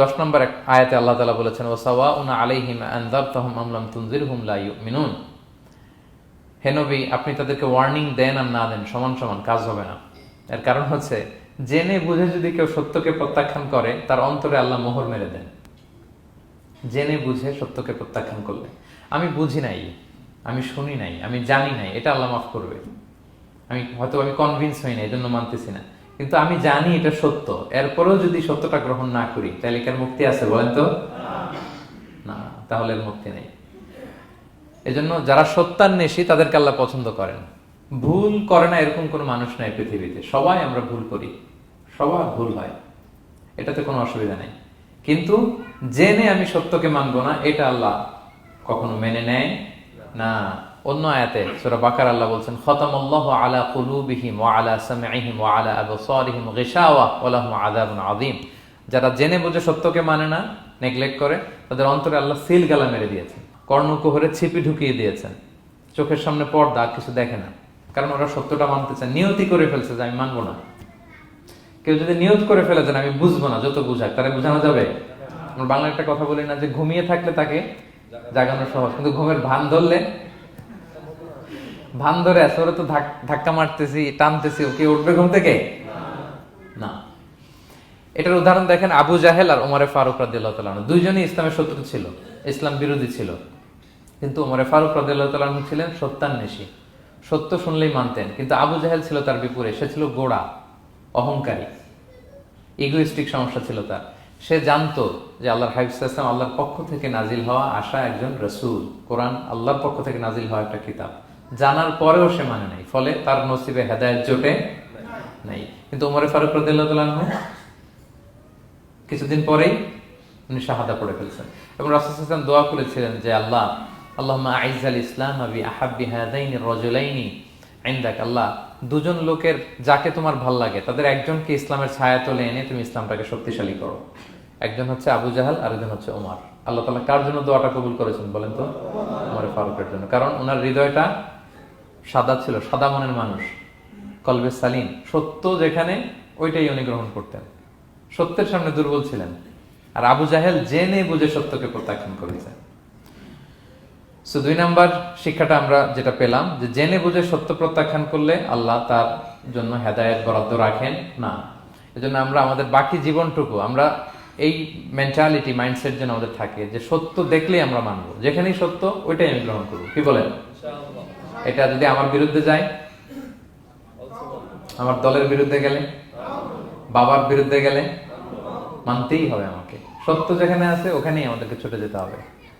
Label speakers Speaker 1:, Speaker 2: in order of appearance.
Speaker 1: দশ নম্বর এক আয়াতে আল্লাহ তালা বলেছেন ও সাওয়া উনা আলাইহিম আমলাম তুনজির হুম লা মিনুন আপনি তাদেরকে ওয়ার্নিং দেন আর না দেন, সমান সমান, কাজ হবে না। এর কারণ হচ্ছে, জেনে বুঝে যদি কেউ সত্যকে প্রত্যাখ্যান করে, তার অন্তরে আল্লাহ মোহর মেরে দেন। জেনে বুঝে সত্যকে প্রত্যাখ্যান করলে। আমি বুঝি নাই, আমি শুনি নাই, আমি জানি নাই, এটা আল্লাহ মাফ করবে। আমি হয়তো আমি কনভিন্স হই না এই জন্য মানতেছি না। কিন্তু আমি জানি এটা সত্য। এরপরেও যদি সত্যটা গ্রহণ না করি, তাহলে কার মুক্তি আছে বলেন তো? না, তাহলে মুক্তি নেই। এজন্য যারা সত্যান্বেষী, তাদেরকে আল্লাহ পছন্দ করেন। ভুল করে না এরকম কোনো মানুষ নাই পৃথিবীতে। সবাই আমরা ভুল করি। সবার ভুল হয়। এটাতে কোনো অসুবিধা নেই। কিন্তু জেনে আমি সত্যকে মানবো না, এটা আল্লাহ কখনো মেনে নেয় না। অন্য আয়াতে সূরা বাকার আল্লাহ বলছেন, খতামাল্লাহু আলা কুলুবিহিম ওয়া আলা সামঈহিম ওয়া আলা আবসারিহিম গিশাওয়া ওয়া লাহুম আযাবুন আযীম। যারা জেনে বুঝে সত্যকে মানে না, নেগলেক্ট করে, তাদের অন্তরে আল্লাহ সিল গালা মেরে দিয়েছেন, কর্ণকুহরে ছিপি ঢুকিয়ে দিয়েছেন। চোখের সামনে পর্দা কিছু দেখে না। কারণ ওরা সত্যটা মানতে চায়, নিয়তি করে ফেলছে যে আমি মানবো না। কেউ যদি নিয়ত করে ফেলে যে আমি বুঝব না, যত বুঝাক তারা বোঝানো যাবে? আমরা বাংলা একটা কথা বলি না যে, ঘুমিয়ে থাকলে তাকে জাগানো সহজ, কিন্তু ঘুমের ভান ধরলে ভান ধরে আছে, ওরা তো ধাক্কা মারতেছি, টানতেছি ওকে উঠবে ঘুম থেকে? না। এটার উদাহরণ দেখেন আবু জাহেল আর ওমরে ফারুক রাদিল্লাহ তালন দুইজনই ইসলামের শত্রু ছিল, ইসলাম বিরোধী ছিল। কিন্তু ওমরে ফারুক রাদিল্লাহ তালন ছিলেন সত্যান্বেষী সত্য শুনলেই মানতেন, কিন্তু আবু জাহেল ছিল তার বিপরীত, সে ছিল গোড়া, অহংকারী। ইগোইস্টিক সমস্যা ছিল তার। সে জানতো যে আল্লাহর ইসলাম আল্লাহর পক্ষ থেকে নাজিল হওয়া আসা একজন রসুল। কোরআন আল্লাহর পক্ষ থেকে নাজিল হওয়া একটা কিতাব। জানার পরেও সে মানে নাই। ফলে তার নসিবে হেদায়ত জোটে নাই। কিন্তু উমরে ফারুক রাদিল্লাহ কিছুদিন পরেই উনি শাহাদা পড়ে ফেলছেন। এবং রাসুলাম দোয়া করেছিলেন যে, আল্লাহ আল্লাহ ইসলাম আবি হাদাইনি আইন্দাক আল্লাহ, দুজন লোকের যাকে তোমার ভালো লাগে, তাদের একজনকে ইসলামের ছায়া তোলে এনে তুমি ইসলামটাকে শক্তিশালী করো। একজন হচ্ছে আবু জাহাল আর একজন হচ্ছে ওমর। আল্লাহ তালা কার জন্য দোয়াটা কবুল করেছেন বলেন তো? ওমর ফারুকের জন্য। কারণ ওনার হৃদয়টা সাদা ছিল, সাদা মনের মানুষ, কলবে সালিম। সত্য যেখানে, ওইটাই উনি গ্রহণ করতেন। সত্যের সামনে দুর্বল ছিলেন। আর আবু জাহেল জেনে বুঝে সত্যকে প্রত্যাখ্যান করেছেন। সো দুই নাম্বার শিক্ষাটা আমরা যেটা পেলাম, যে জেনে বুঝে সত্য প্রত্যাখ্যান করলে আল্লাহ তার জন্য হেদায়েত বরাদ্দ রাখেন না। এজন্য আমরা আমাদের বাকি জীবনটুকু, আমরা এই মেন্টালিটি মাইন্ডসেট যেন আমাদের থাকে, যে সত্য দেখলেই আমরা মানবো। যেখানেই সত্য, ওইটাই আমি গ্রহণ করব। কি বলেন? এটা যদি আমার বিরুদ্ধে যায়, আমার দলের বিরুদ্ধে গেলে, বাবার বিরুদ্ধে গেলে, মানতেই হবে আমাকে। সত্য যেখানে আছে, ওখানেই আমাদেরকে ছুটে যেতে হবে।